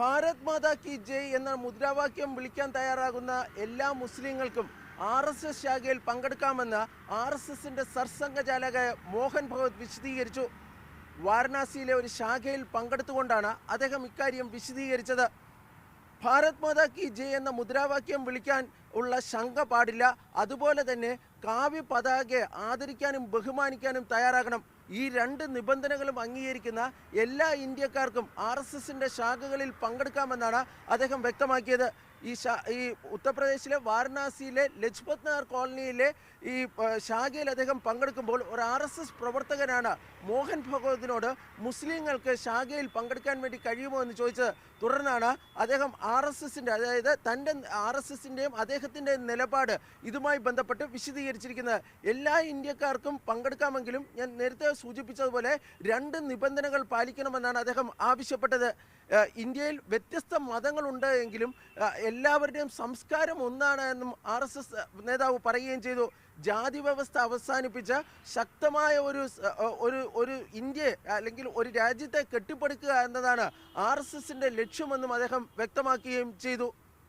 ഭാരത് മാതാ കി ജയ് എന്ന മുദ്രാവാക്യം വിളിക്കാൻ തയ്യാറാകുന്ന എല്ലാ മുസ്ലിങ്ങൾക്കും ആർ എസ് എസ് ശാഖയിൽ പങ്കെടുക്കാമെന്ന് ആർ എസ് എസിന്റെ സർസംഘചാലക മോഹൻ ഭഗവത് വിശദീകരിച്ചു. വാരണാസിയിലെ ഒരു ശാഖയിൽ പങ്കെടുത്തുകൊണ്ടാണ് അദ്ദേഹം ഇക്കാര്യം വിശദീകരിച്ചത്. ഭാരത് മാതാ കി ജയ് എന്ന മുദ്രാവാക്യം വിളിക്കാൻ ഉള്ള ശങ്ക പാടില്ല. അതുപോലെ തന്നെ കാവ്യ പതാകയെ ആദരിക്കാനും ബഹുമാനിക്കാനും തയ്യാറാകണം. ഈ രണ്ട് നിബന്ധനകളും അംഗീകരിക്കുന്ന എല്ലാ ഇന്ത്യക്കാർക്കും ആർ എസ് എസിന്റെ ശാഖകളിൽ പങ്കെടുക്കാമെന്നാണ് അദ്ദേഹം വ്യക്തമാക്കിയത്. ഈ ഈ ഉത്തർപ്രദേശിലെ വാരണാസിയിലെ ലജ്പത് നഗർ കോളനിയിലെ ഈ ശാഖയിൽ അദ്ദേഹം പങ്കെടുക്കുമ്പോൾ ഒരു ആർ എസ് എസ് പ്രവർത്തകനാണ് മോഹൻ ഭഗവതിനോട് മുസ്ലിങ്ങൾക്ക് ശാഖയിൽ പങ്കെടുക്കാൻ വേണ്ടി കഴിയുമോ എന്ന് ചോദിച്ചത്. തുടർന്നാണ് അദ്ദേഹം ആർ എസ് എസിന്റെ അതായത് തന്റെ ആർ എസ് എസിന്റെയും അദ്ദേഹത്തിന്റെ നിലപാട് ഇതുമായി ബന്ധപ്പെട്ട് വിശദീകരിച്ചിരിക്കുന്നത്. എല്ലാ ഇന്ത്യക്കാർക്കും പങ്കെടുക്കാമെങ്കിലും ഞാൻ നേരത്തെ സൂചിപ്പിച്ചതുപോലെ രണ്ട് നിബന്ധനകൾ പാലിക്കണമെന്നാണ് അദ്ദേഹം ആവശ്യപ്പെട്ടത്. ഇന്ത്യയിൽ വ്യത്യസ്ത മതങ്ങളുണ്ട് എങ്കിലും എല്ലാവരുടെയും സംസ്കാരം ഒന്നാണ് എന്നും ആർ എസ് എസ് നേതാവ് പറയുകയും ചെയ്തു. ജാതി വ്യവസ്ഥ അവസാനിപ്പിച്ച ശക്തമായ ഒരു ഒരു ഒരു ഇന്ത്യയെ അല്ലെങ്കിൽ ഒരു രാജ്യത്തെ കെട്ടിപ്പടുക്കുക എന്നതാണ് ആർ എസ് എസിന്റെ ലക്ഷ്യമെന്നും അദ്ദേഹം വ്യക്തമാക്കുകയും ചെയ്തു.